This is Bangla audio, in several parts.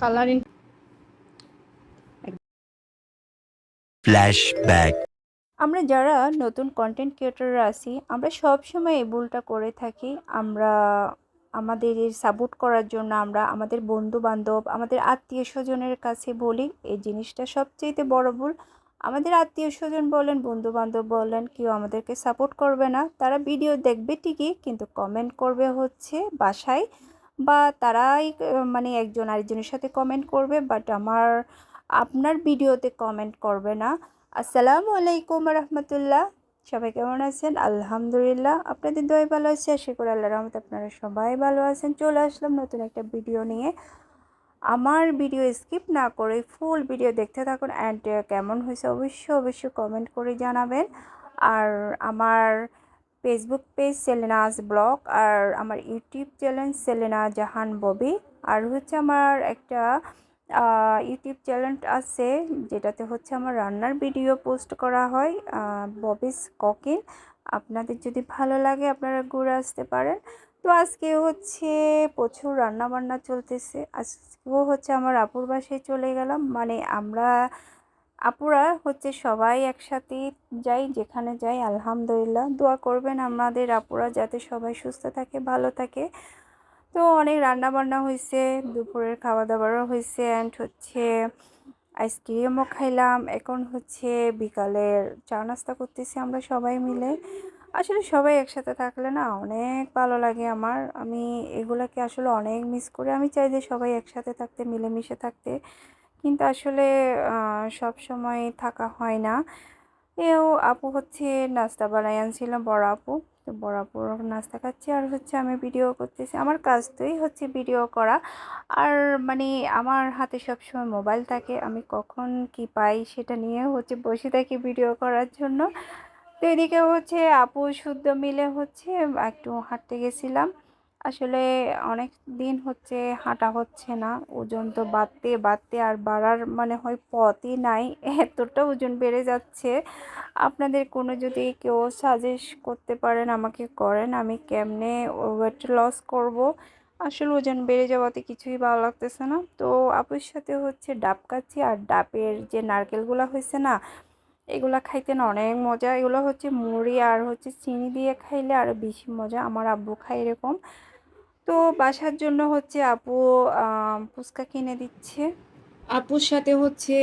Colouring Flashback. আমরা যারা নতুন কন্টেন্ট ক্রিয়েটররা আছি আমরা সব সময় এই ভুলটা করে থাকি। আমরা আমাদের সাপোর্ট করার জন্য আমরা আমাদের বন্ধু বান্ধব আমাদের আত্মীয় স্বজনের কাছে বলি এই জিনিসটা সবচেয়ে বড় ভুল। আমাদের আত্মীয় স্বজন বলেন বন্ধু বান্ধব বলেন, কেউ আমাদেরকে সাপোর্ট করবে না। তারা ভিডিও দেখবে ঠিকই, কিন্তু কমেন্ট করবে হচ্ছে বাসায় বা তারাই মানে একজন আরেকজনের সাথে কমেন্ট করবে বাট আমার, আপনার ভিডিওতে কমেন্ট করবে না। আসসালামু আলাইকুম রহমতুল্লাহ। সবাই কেমন আছেন? আলহামদুলিল্লাহ, আপনাদের দয় ভালো আছে। আশা করি আল্লাহ রহমত আপনারা সবাই ভালো আছেন। চলে আসলাম নতুন একটা ভিডিও নিয়ে। আমার ভিডিও স্কিপ না করে ফুল ভিডিও দেখতে থাকুন অ্যান্ড কেমন হয়েছে অবশ্যই অবশ্যই কমেন্ট করে জানাবেন। আর আমার ফেসবুক পেজ সেলেনাজ ব্লগ আর আমার ইউটিউব চ্যানেল সেলেনা জাহান ববি। আর হচ্ছে আমার একটা ইউটিউব চ্যানেল আছে যেটাতে হচ্ছে আমার রান্নার ভিডিও পোস্ট করা হয় ববিস ককিং আপনাদের যদি ভালো লাগে আপনারা ঘুরে আসতে পারেন। তো আজকে হচ্ছে প্রচুর রান্না বান্না চলতেছে। আজকেও হচ্ছে আমার আপুর বাসায় চলে গেলাম। মানে আমরা, আপুরা হচ্ছে সবাই একসাথে যাই, যেখানে যাই, আলহামদুলিল্লাহ। দোয়া করবেন আমাদের আপুরা যাতে সবাই সুস্থ থাকে, ভালো থাকে। তো অনেক রান্নাবান্না হয়েছে দুপুরের খাওয়া দাওয়ারও হয়েছে অ্যান্ড হচ্ছে আইসক্রিমও খাইলাম। এখন হচ্ছে বিকালের চা নাস্তা করতেছি আমরা সবাই মিলে। আসলে সবাই একসাথে থাকলে না অনেক ভালো লাগে আমার। আমি এগুলাকে আসলে অনেক মিস করি। আমি চাই যে সবাই একসাথে থাকতে, মিলেমিশে থাকতে। কিন্তু আসলে সব সময় থাকা হয় না। এও আপু হচ্ছে নাস্তা বানাই আনছিলাম বড় আপু। তো বড় আপুর নাস্তা খাচ্ছি। আর হচ্ছে আমি ভিডিও করতেছি। আমার কাজ তোই হচ্ছে ভিডিও করা। আর মানে আমার হাতে সবসময় মোবাইল থাকে। আমি কখন কি পাই সেটা নিয়ে হচ্ছে বসে থাকি ভিডিও করার জন্য। তো এদিকে হচ্ছে আপু শুদ্ধ মিলে হচ্ছে একটু হাঁটতে গেছিলাম। আসলে অনেক দিন হচ্ছে হাঁটা হচ্ছে না, ওজন তো বাড়তে বাড়তে আর বাড়ার মানে হয় পথই নাই, এতটা ওজন বেড়ে যাচ্ছে। আপনাদের কোনো যদি কেউ সাজেস্ট করতে পারেন, আমাকে করেন, আমি কেমনে ওয়েট লস করব? আসলে ওজন বেড়ে যাওয়াতে কিছুই ভালো লাগতেছে না। তো আপুর সাথে হচ্ছে ডাব খাচ্ছি আর ডাবের যে নারকেলগুলো হয়েছে না এগুলা খাইতে না অনেক মজা। এগুলো হচ্ছে মুড়ি আর হচ্ছে চিনি দিয়ে খাইলে আরও বেশি মজা। আমার আব্বু খায় এরকম। তো বাসার জন্য হচ্ছে আপু ফুচকা কিনে দিচ্ছে। আপুর সাথে হচ্ছে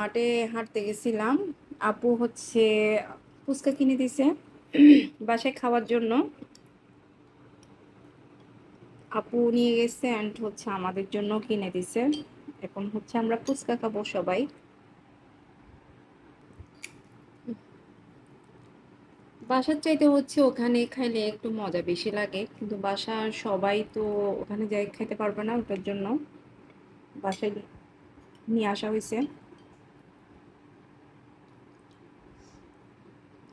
মাঠে হাঁটতে গেছিলাম। আপু হচ্ছে ফুচকা কিনে দিছে বাসায় খাওয়ার জন্য। আপু নিয়ে গেছে অ্যান্ড হচ্ছে আমাদের জন্য কিনে দিছে। এখন হচ্ছে আমরা ফুচকা খাব সবাই। বাসার চাইতে হচ্ছে ওখানে খাইলে একটু মজা বেশি লাগে। কিন্তু বাসার সবাই তো ওখানে যাই খেতে পারবে না, ওটার জন্য বাসায় নিয়ে আসা হয়েছে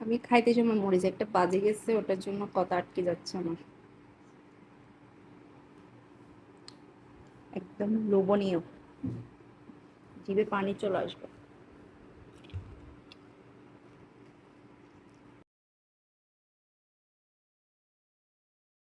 আমি খাইতে সময় মরিচ একটা বাজে গেছে, ওটার জন্য কথা আটকে যাচ্ছে আমার। একদম লোভনীয়। জিভে পানি চলে আসবে।